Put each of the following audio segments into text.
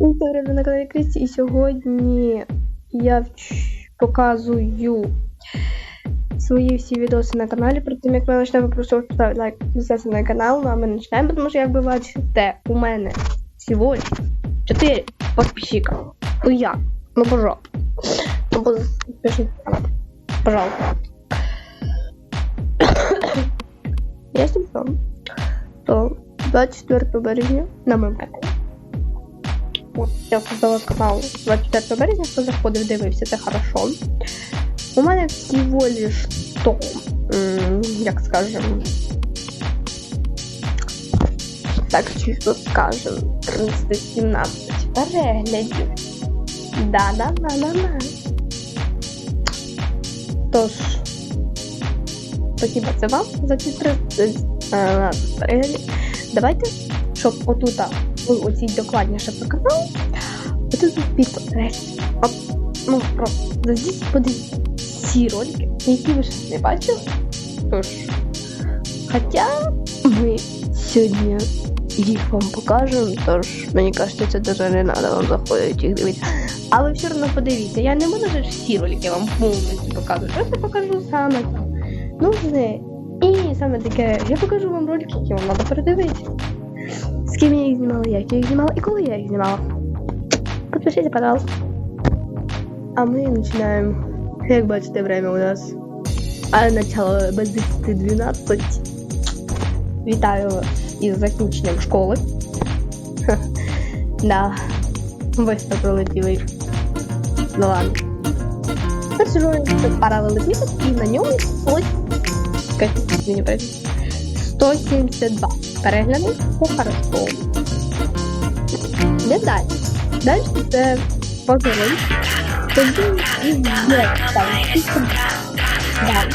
Вікторія на каналі Крісті, і сьогодні я показую свої всі відоси на каналі. Перед тим як ми почнемо, прошу поставити лайк, підписатися на канал. Ну а ми почнемо, тому що як ви бачите, у мене всього 4 підписчика. Ну як? Ну пожалуйста. Ну, бо- пишіть. Пожалуйста. Якщо що, то 24 березня на моєму каналі От, я создала канал 24 березня, хто заходив, дивився, це хорошо. У мене всього лиш 100, м, як скажем, так чисто скажем, 317 переглядів. Да-да-да-да-да. Тож, спасибо це вам за ці 317 переглядів. Давайте, щоб отута ви оцій докладніше показали. Тут підпис. Ну просто зайдіть, подивіться ці ролики, які ви ще не бачили. Тож, хоча ми сьогодні їх вам покажемо, тож мені кажеться, це дуже не треба вам заходити їх дивитися. Але все одно подивіться, я не буду ж всі ролики вам повністю показувати, просто покажу саме там. Нужне. І саме таке, я покажу вам ролики, які вам треба передивитися. З ким я їх знімала, як я їх знімала і коли я їх знімала. Подпишіться, пожалуйста. А ми починаємо. Як бачите, время у нас. А начало без 10-12. Вітаю із закінченням школи. Да. Быстро пролетіли. Ну ладно. Перший це паралелепіпед і на ньому ось. Скажіть мені прийде. 172 перегляди по хорошо. Не далі. Далі це позорим. Тоді і є там тільки далі.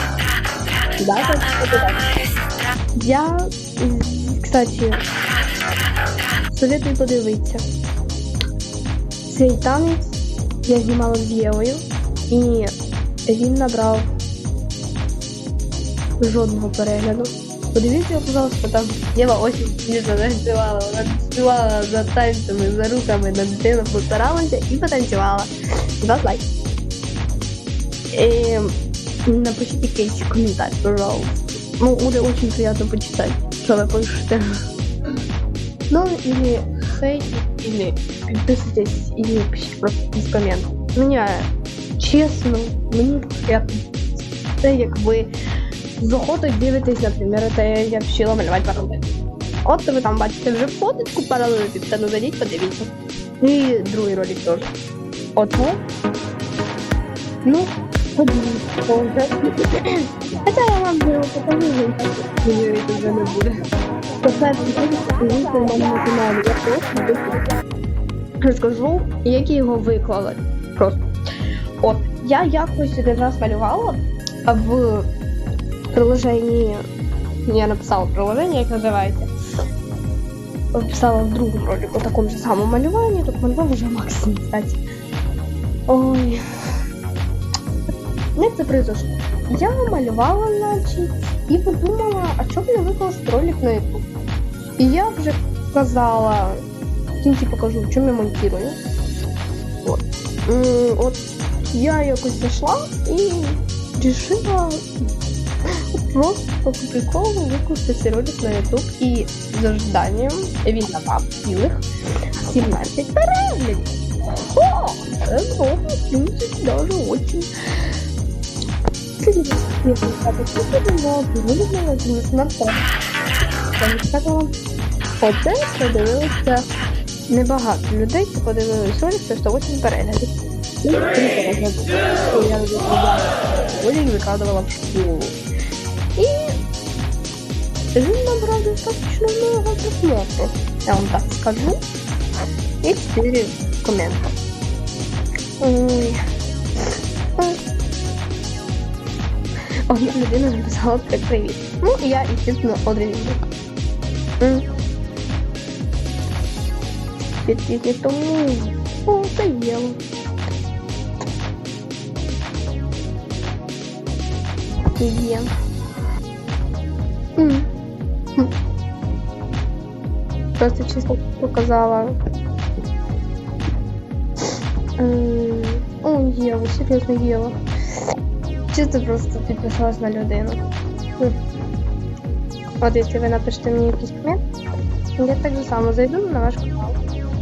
Далі далі. Я, кстати, советую подивитися. Цей танець я знімала з Євою, і він набрав жодного перегляду. Подивіться, пожалуйста, там Єва очень ніжно танцювала. Вона танцювала за танцями, за руками на дитину, постаралася і потанцювала. Два лайк. И напишите якийсь комментарий, пожалуйста. Ну, буде очень приятно почитать, что вы пишете. Ну, или хейт, или підписуйтесь, или пишите просто без комментов. Мені, чесно, мені приятно. Це як заходить, дивитесь, наприклад, те, я вчила малювати паралель. От ви там бачите вже фоточку паралелі, та ну зайдіть, подивіться. І другий ролик теж. Ото. Ну, подивіться. Хоча я вам вже покажу, він так вже не буде. Розкажу, як я його виклала. Просто. От, я якось один раз малювала в приложении, я написала приложение, як називається. Писала в другому ролику такому же самому малюванні, тут малював уже Максим, кстати. Ой. Як це произошло? Я малювала, значить, і подумала, а чого б не викласти ролик на YouTube? І я вже сказала, в кінці покажу, в чому я монтирую. От. М, От я якось зайшла і решила Просто по приколу ролик на YouTube і з ожиданням він набрав цілих 17 переглядів. О, це принципе, даже очень. Оце подивилися небагато людей, це подивилися ролик, це 108 переглядів. І три перегляди. Я викладувала в школу. І він набрав достаточно много просмотров, я вам так скажу. І 4 комента. Ой. Ой. Одна людина написала так привіт. Ну, і я, естественно, один язик. Підписник не тому. О, це Єва. Є. М. Хм. Просто чисто показала Ем, О, Єва, серйозно Єва. Чи ти просто підписалась на людину? Хм. От якщо ви напишете мені якийсь комент, я так же само зайду на ваш канал.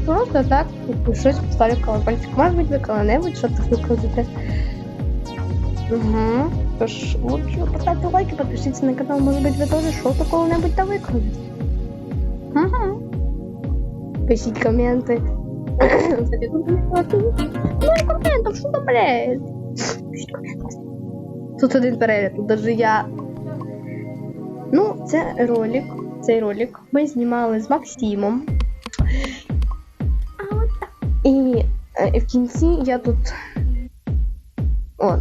Просто так, типу, щось поставлю колокольчик. Може бути, ви коли-небудь щось викладете. Угу. Тож лучше поставьте лайки, подпишитесь на канал, может быть, вы тоже что-то кого-нибудь там выкладете. Угу. Комменты. Кстати, тут. Ну и комментов, что там, блядь? Пишіть. Тут один перегляд, тут даже я. Ну, це ролик. Цей ролик ми знімали з Максимом. І е, в кінці я тут. О,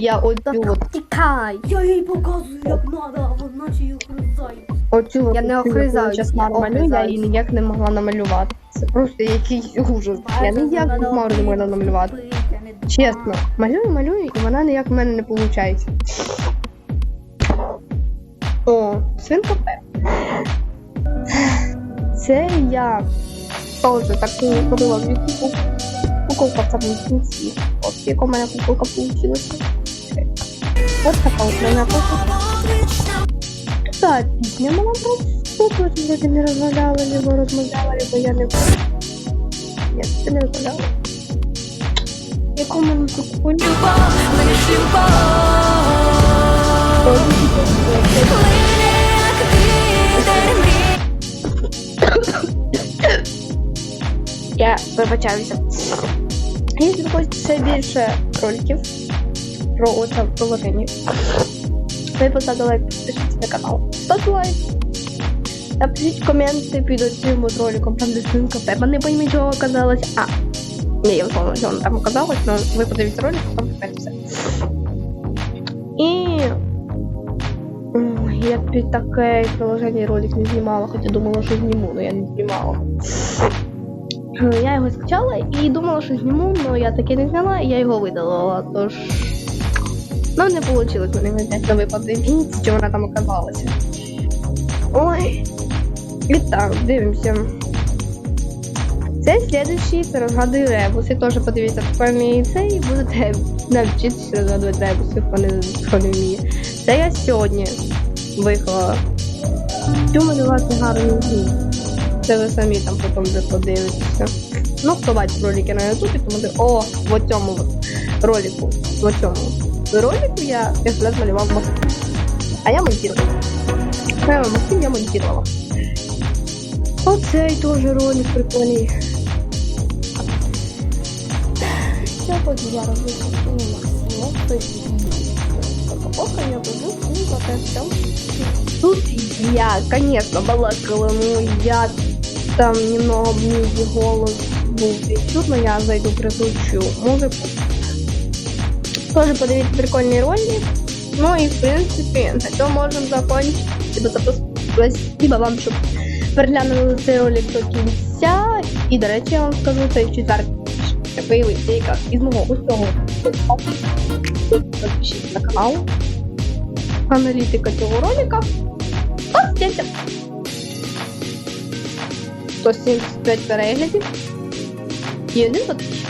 я оцю от, Тікай! Я їй показую, як надо, а вона чи її хризає. Оцю Я не час я малюю, я її ніяк не могла намалювати. Це просто якийсь ужас. Я ніяк не можу намалювати. Чесно, малюю, малюю, і вона ніяк в мене не виходить. О, свинка Пепа. Це я теж таку робила в ютубу. Куколка в кінці. От яка у мене куколка вийшла. Ось така от мене куколка. Так, пісня мала просто люди не розмовляли, либо розмовляли, либо я не Ні, це не розмовляла. Яку мене куколку? Я вибачаюся. Якщо ви хочете більше роликів про оце положення, ви поставте лайк, підпишіться на канал. Ставте лайк. Напишіть коменти під цим роликом, там де свинка Пепа. Не поймі, чого оказалось. А, ні, я вспомнила, що там оказалось, але ви подивіться ролик, там тепер все. І я під таке ролик не знімала, хоча думала, що зніму, але я не знімала. Е, Я його скачала і думала, що зніму, але я таки не зняла, і я його видалила. Тож. Ну, не вийшло мене взяти випадок інці, чи вона там оказалася. Ой. І так, дивимося. Це слідуючий, це розгадую ребуси. Теж подивіться, тепер мій і будете навчитися розгадувати ребуси, хто не, вміє. Це я сьогодні виклала. Цю малювати гарно. Це ви самі там потім вже подивитеся. Ну, хто бачить ролики на ютубі, тому де, о, в цьому ролику, в цьому ролику я якраз малював Максим. А я монтувала. Прямо Максим я монтувала. Оцей теж ролик прикольний. Я роблю Максиму Максиму, Пока я буду пока. Тут я, конечно, балакала, ну я там немного мій голос був відчут, но я зайду прикручу музику. Тоже подивіться прикольні ролі. Ну і в принципі, на цьому можемо закончити. Тобто, спасибо вам, що переглянули цей ролик до кінця. І, до речі, я вам скажу, цей четвертий появився якраз із мого усього. Підпишіться на канал. Аналітика цього ролика. Ось дивіться. 175 переглядів. І один подписчик.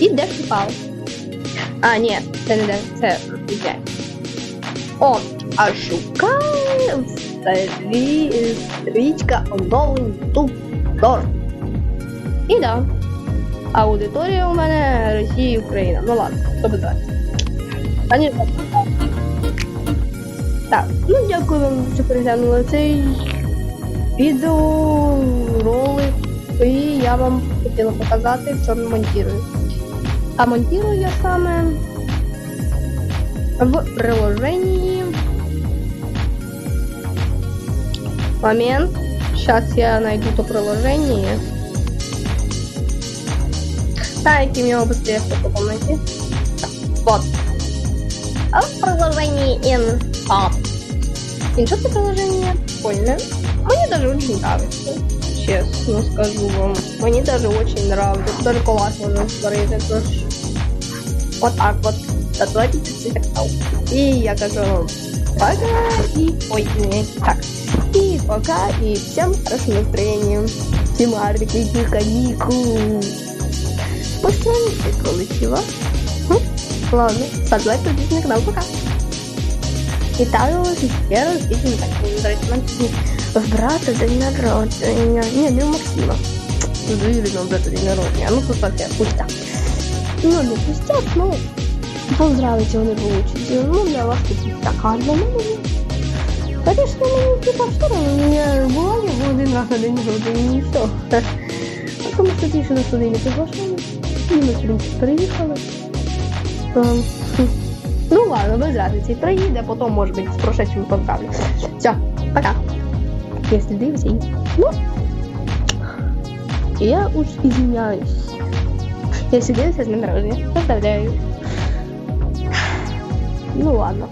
І де шукав. А, ні, це не де, це де. О, а шукає старі стрічка оновлень Store. І да. Аудиторія у мене Росія і Україна. Ну ладно, хто буде. Конечно. Так, ну дякую вам, що переглянули цей відеоролик. І я вам хотіла показати, що монтую. А монтую я саме в приложении. Момент. Сейчас я найду то приложение. Да, яким я его быстрее потом найти. Вот. А в приложении InPub. И что это приложение? Прикольное. Мне даже очень нравится. Честно скажу вам. Мне даже очень нравится. Даже коллаж можно створить. Это. Вот так вот. Давайте так И я кажу пока и... Ой, не так. И пока, и всем хорошего настроения. Всім гарних літніх канікул. Спостерігайте, колись вас. Ладно, ставте тоді на канал, пока. Вітаю вас ще раз і так. Речі, в в брата день народження. Ні, не у Максима. Звірено, в брата день народження. Ну, тут таке, пустя. Ну, не пустяк, ну, поздравить його не получить. Ну, для вас тут пустяк. А для мене, конечно, мені типа равно. У мене була його один раз на день народження, і все. А тому що ті, що нас туди не приглашали, ми, в переїхали. Ем. Ну ладно, без разницы. Проїде, потом, может быть, с прошедшим поздравлю. Все, пока. Если дивишься. Ну, я уж извиняюсь. Если сидела с днем рождения, поздравляю. Ну ладно.